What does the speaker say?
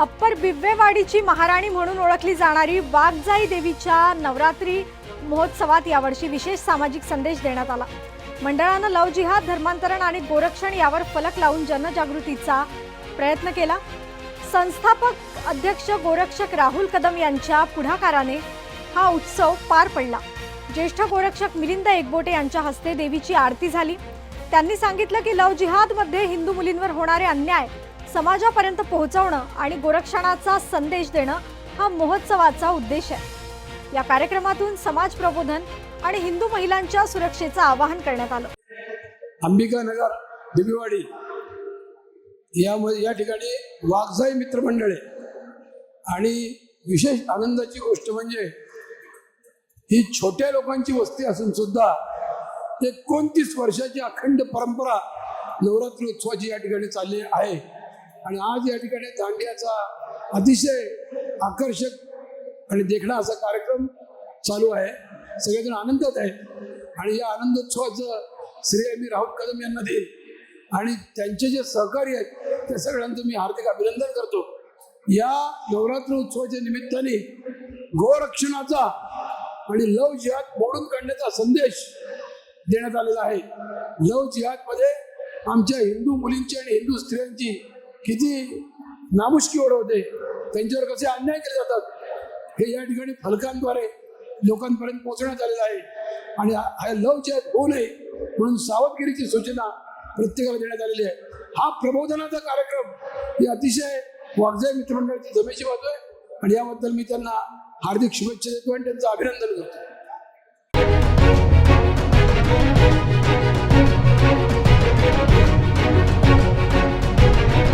Upper बिव्वेवाडीची महाराणी म्हणून ओळखली जाणारी वाघजाई देवीच्या नवरात्री महोत्सवात यावर्षी विशेष सामाजिक संदेश देण्यात आला. मंडळानं लव जिहाद धर्मांतरण आणि गोरक्षण यावर फलक लावून जनजागृतीचा प्रयत्न केला. संस्थापक अध्यक्ष गोरक्षक राहुल कदम यांच्या पुढाकाराने हा उत्सव पार पडला. ज्येष्ठ गोरक्षक मिलिंद एकबोटे यांच्या हस्ते देवीची आरती झाली. त्यांनी सांगितलं की लव जिहादमध्ये हिंदू मुलींवर होणारे अन्याय समाजापर्यंत पोहोचवणं आणि गोरक्षणाचा संदेश देणं हा महोत्सवाचा उद्देश आहे. या कार्यक्रमातून समाज प्रबोधन आणि हिंदू महिलांच्या सुरक्षेचं आवाहन करण्यात आलं. अंबिका नगर बिबिवाडी यामध्ये या ठिकाणी वाघजाई मित्रमंडळे आणि विशेष आनंदाची गोष्ट म्हणजे ही छोट्या लोकांची वस्ती असून सुद्धा एकोणतीस वर्षाची अखंड परंपरा नवरात्री उत्सवाची या ठिकाणी चालली आहे. आणि आज या ठिकाणी दांडियाचा अतिशय आकर्षक आणि देखणा असा कार्यक्रम चालू आहे. सगळेजण आनंदात आहे आणि या आनंदोत्सवाचं श्रेय मी राहुल कदम यांना देईल आणि त्यांचे जे सहकारी आहेत त्या सगळ्यांचं मी हार्दिक अभिनंदन करतो. या नवरात्र उत्सवाच्या निमित्ताने गोरक्षणाचा आणि लव जिहाद मोडून काढण्याचा संदेश देण्यात आलेला आहे. लव जिहादमध्ये आमच्या हिंदू मुलींची आणि हिंदू स्त्रियांची किती नामुष्की ओढवते. त्यांच्यावर कसे अन्याय केले जातात. हे या ठिकाणी फलकांद्वारे लोकांपर्यंत पोहोचण्यात आलेलं आहे. आणि हा हा लव होऊ नये म्हणून सावधगिरीची सूचना प्रत्येकाला देण्यात आलेली आहे. हा प्रबोधनाचा कार्यक्रम ही अतिशय वागजाई मित्रमंडळाची जमेची बाजू आहे. आणि याबद्दल मी त्यांना हार्दिक शुभेच्छा देतो आणि त्यांचं अभिनंदन करतो.